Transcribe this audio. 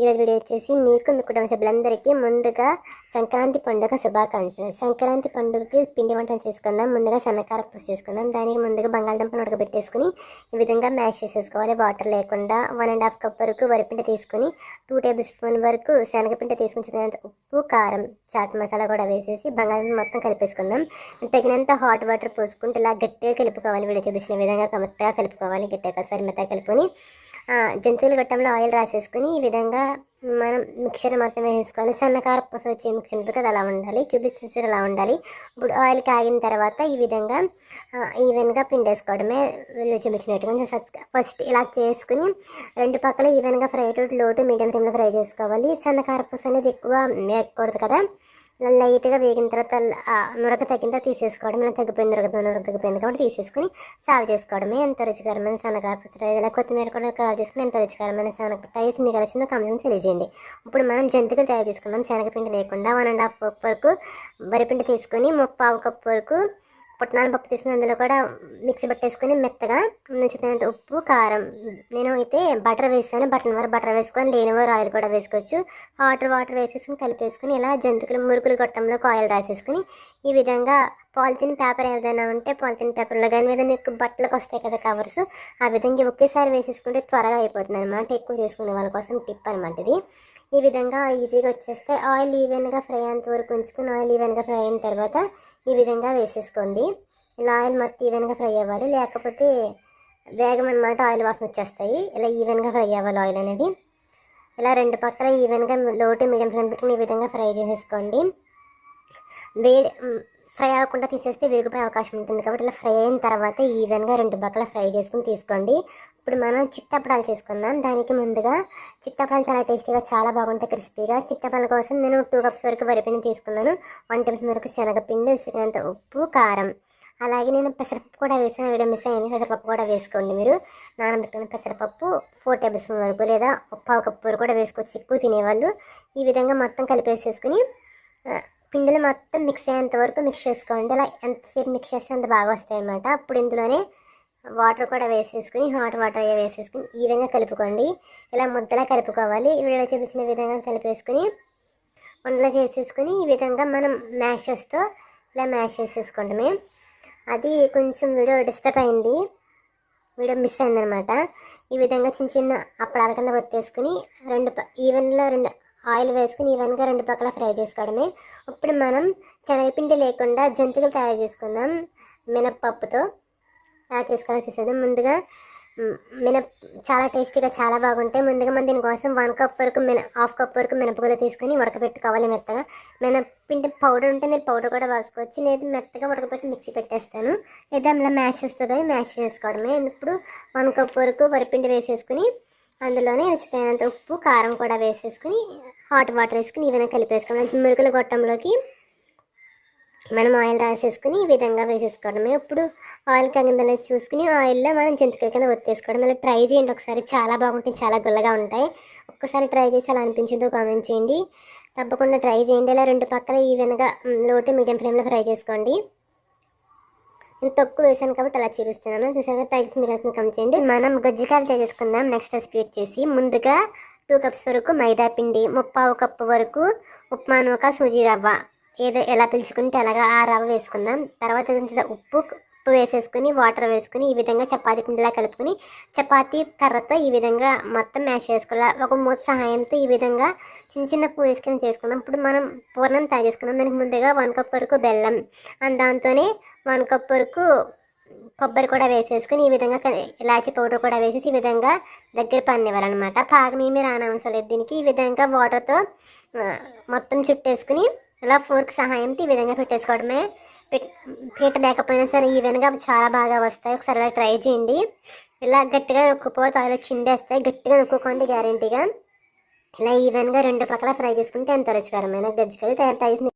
ఈరోజు వీడియో వచ్చేసి మీకు మీ కుటుంబ సభ్యులందరికీ ముందుగా సంక్రాంతి పండుగ శుభాకాంక్షలు. సంక్రాంతి పండుగకి పిండి వంటలు చేసుకుందాం ముందుగా సన్నకార పూజ చేసుకుందాం. దానికి ముందుగా బంగాళదుంపను ఉడకబెట్టేసుకుని ఈ విధంగా మ్యాష్ చేసేసుకోవాలి. వాటర్ లేకుండా వన్ అండ్ హాఫ్ కప్ వరకు వరిపిండి తీసుకుని టూ టేబుల్ స్పూన్ వరకు శనగపిండి తీసుకుని ఉప్పు కారం చాట్ మసాలా కూడా వేసేసి బంగాళదుంప మొత్తం కలిపేసుకుందాం. తగినంత హాట్ వాటర్ పోసుకుంటే ఇలా గట్టిగా కలుపుకోవాలి. వీడియో చూపించిన విధంగా మెత్తగా కలుపుకోవాలి. గట్టిగా సరి మెత్తగా కలుపుకొని జంతువుల గట్టంలో ఆయిల్ రాసేసుకుని ఈ విధంగా మనం మిక్చర్ మొత్తం వేసుకోవాలి. సన్నకార పూస వచ్చే మిక్చర్ ఉంటుంది కదా అలా ఉండాలి. క్యూబిక్స్ మిక్చర్ అలా ఉండాలి. ఇప్పుడు ఆయిల్ కాగిన తర్వాత ఈ విధంగా ఈవెన్గా పిండేసుకోవడమే చూపించినట్టు కొంచెం ఫస్ట్ ఇలా చేసుకుని రెండు పక్కల ఈవెన్గా fry to low to medium ఫ్లేమ్లో ఫ్రై చేసుకోవాలి. సన్నకార పూస అనేది ఎక్కువ వేయకూడదు కదా. ఇలా లైట్గా వేగిన తర్వాత ఆ తగ్గిన తర్వాత తీసేసుకోవడం ఇలా తగ్గిపోయింది నురగ నురగ తగ్గిపోయింది కాబట్టి తీసేసుకొని సాగు చేసుకోవడమే. ఎంత రుచికరమైన శనగపచ్చడి ఇలా కొత్తిమీర కూడా కాల్ చేసుకుని ఎంత రుచికరమైన శనగ వేసి మీకు వచ్చిందో కామెంట్ తెలియజేయండి. ఇప్పుడు మనం జంతికలు తయారు చేసుకున్నాం. శనగపిండి లేకుండా వన్ అండ్ హాఫ్ కప్ వరకు వరిపిండి తీసుకొని ముప్పావు కప్ వరకు పుట్నాల పప్పు తీసుకుని అందులో కూడా మిక్సీ పట్టేసుకొని మెత్తగా నుంచుతున్నంత ఉప్పు కారం. నేను అయితే బటర్ వేసాను బటర్ వారు బటర్ వేసుకొని లేని వారు ఆయిల్ కూడా వేసుకోవచ్చు. వాటర్ వాటర్ వేసేసుకుని కలిపేసుకుని ఇలా జంతువులు మురుకులు గొట్టంలో ఆయిల్ రాసేసుకుని ఈ విధంగా పాలిథిన్ పేపర్ ఏదైనా ఉంటే పాలిథిన్ పేపర్లో కానీ ఏదైనా మీకు బట్టలకు వస్తాయి కదా కవర్స్ ఆ విధంగా ఒకేసారి వేసేసుకుంటే త్వరగా అయిపోతుంది అనమాట ఎక్కువ చేసుకునే వాళ్ళ కోసం టిప్ అనమాట ఇది. ఈ విధంగా ఈజీగా వచ్చేస్తే ఆయిల్ ఈవెన్గా ఫ్రై అయ్యేంత వరకు ఉంచుకుని ఆయిల్ ఈవెన్గా ఫ్రై అయిన తర్వాత ఈ విధంగా వేసేసుకోండి. ఇలా ఆయిల్ మొత్తం ఈవెన్గా ఫ్రై అవ్వాలి. లేకపోతే వేగం అనమాట ఆయిల్ వాసన వచ్చేస్తాయి. ఇలా ఈవెన్గా ఫ్రై అవ్వాలి ఆయిల్ అనేది. ఇలా రెండు పక్కల ఈవెన్గా లోటు మీడియం ఫ్లేమ్ పెట్టుకుని ఈ విధంగా ఫ్రై చేసేసుకోండి. వేడి ఫ్రై అవ్వకుండా తీసేస్తే విరిగిపోయే అవకాశం ఉంటుంది. కాబట్టి ఇలా ఫ్రై అయిన తర్వాత ఈవెన్గా రెండు పక్కల ఫ్రై చేసుకుని తీసుకోండి. ఇప్పుడు మనం చిట్టపడాలు చేసుకుందాం. దానికి ముందుగా చిట్టపడాలు చాలా టేస్టీగా చాలా బాగుంటాయి క్రిస్పీగా. చిట్టపడాల కోసం నేను టూ కప్స్ వరకు వరిపిండి తీసుకున్నాను. వన్ టేబుల్ స్పూన్ వరకు శనగపిండి ఉసిరినంత ఉప్పు కారం. అలాగే నేను పెసరపప్పు కూడా వేసిన. వీడియో మిస్ అయింది. పెసరపప్పు కూడా వేసుకోండి మీరు. నానబెట్టుకున్న పెసరపప్పు ఫోర్ టేబుల్ స్పూన్ వరకు లేదా పావు కప్పు వరకు కూడా వేసుకోవచ్చు. ఎక్కువ తినేవాళ్ళు. ఈ విధంగా మొత్తం కలిపేసేసుకుని పిండిలు మొత్తం మిక్స్ అయ్యేంత వరకు మిక్స్ చేసుకోండి. అలా ఎంతసేపు మిక్స్ చేస్తే అంత బాగా వస్తాయి అన్నమాట అప్పుడు ఇందులోనే వాటర్ కూడా వేసేసుకుని హాట్ వాటర్ అయ్యే వేసేసుకుని ఈ విధంగా కలుపుకోండి. ఇలా ముద్దలా కలుపుకోవాలి. వీడియో చూపించిన విధంగా కలిపేసుకుని ఉండలా చేసేసుకుని ఈ విధంగా మనం మ్యాషెస్తో ఇలా మ్యాష్ చేసేసుకోండి అది కొంచెం వీడియో డిస్టర్బ్ అయింది. వీడియో మిస్ అయిందనమాట ఈ విధంగా చిన్న చిన్న అప్పడాల కింద ఒత్తేసుకుని రెండు ఈవెన్లో రెండు ఆయిల్ వేసుకుని ఇవన్నీ రెండు పక్కల ఫ్రై చేసుకోవడమే. ఇప్పుడు మనం శనగపిండి లేకుండా జంతికలు తయారు చేసుకుందాం. మినప్పప్పుతో తయారు చేసుకోవాలో చూసేద్దాం ముందుగా మ్, మినప్ చాలా టేస్టీగా చాలా బాగుంటాయి. ముందుగా మనం దీనికోసం వన్ కప్ వరకు మిన హాఫ్ కప్ వరకు మినపగులు తీసుకుని ఉడకబెట్టుకోవాలి మెత్తగా. మినపిండి పౌడర్ ఉంటే మీరు పౌడర్ కూడా వేసుకోవచ్చు నేను మెత్తగా ఉడకబెట్టి మిక్సీ పెట్టేస్తాను. లేదా మళ్ళీ మ్యాష్ వస్తుంది మ్యాష్ చేసుకోవడమే. ఇప్పుడు వన్ కప్ వరకు వరిపిండి వేసేసుకుని అందులోనే రుచికైనంత ఉప్పు కారం కూడా వేసేసుకుని హాట్ వాటర్ వేసుకుని ఇవన్నీ కలిపేసుకోవాలి మురుకుల గొట్టంలోకి మనం ఆయిల్ రాసేసుకుని ఈ విధంగా వేసేసుకోవడమే. ఇప్పుడు ఆయిల్ కగిందలో చూసుకుని ఆయిల్లో మనం చింతకాయ కింద ఒత్తేసుకోవడం. మళ్ళీ ట్రై చేయండి ఒకసారి. చాలా బాగుంటాయి చాలా గుల్లగా ఉంటాయి. ఒక్కసారి ట్రై చేసి అలా అనిపించిందో కామెంట్ చేయండి. తప్పకుండా ట్రై చేయండి. ఇలా రెండు పక్కల ఈవెన్గా లోటు మీడియం ఫ్లేమ్లో ఫ్రై చేసుకోండి. నేను తక్కువ వేసాను కాబట్టి అలా చూపిస్తున్నాను చూసాక థ్యాంక్స్ మీరు మీకు చేయండి. మనం గజ్జికాయలు చేసుకుందాం. నెక్స్ట్ రెసిపీ వచ్చేసి ముందుగా టూ కప్స్ వరకు మైదా పిండి ముప్పావు కప్పు వరకు ఉప్మా ఒక సూజీ రవ్వ. ఏదో ఎలా పిలుచుకుంటే అలాగా ఆ రవ్వ వేసుకుందాం. తర్వాత ఉప్పు ఉప్పు వేసేసుకుని వాటర్ వేసుకుని ఈ విధంగా చపాతీ పిండిలా కలుపుకొని చపాతీ కర్రతో ఈ విధంగా మొత్తం మ్యాష్ చేసుకోవాలి. ఒక మూత సహాయంతో ఈ విధంగా చిన్న చిన్న పూరీస్ కింద చేసుకున్నాం. ఇప్పుడు మనం పూర్ణం తయారు చేసుకున్నాం. దానికి ముందుగా వన్ కప్ వరకు బెల్లం అండ్ దాంతోనే వన్ కప్ వరకు కొబ్బరి కూడా వేసేసుకుని ఈ విధంగా ఇలాచీ పౌడర్ కూడా వేసేసి ఈ విధంగా దగ్గర పన్నివ్వాలన్నమాట పాకం ఏమీ రానవసరం లేదు. దీనికి ఈ విధంగా వాటర్తో మొత్తం చుట్టేసుకుని ఇలా ఫోర్క్ సహాయంతో ఈ విధంగా పెట్టేసుకోవడమే పెట్- పీట లేకపోయినా సరే ఈ విధంగా చాలా బాగా వస్తాయి. ఒకసారి ఇలా ట్రై చేయండి. ఇలా గట్టిగా నొక్కుపోతే ఆయిల్ చిండేస్తాయి గట్టిగా నొక్కుకోండి గ్యారంటీగా ఇలా ఈవెన్గా రెండు పక్కల ఫ్రై చేసుకుంటే ఎంత రుచికరమైన గజ్జికాయలు తయారు చేసి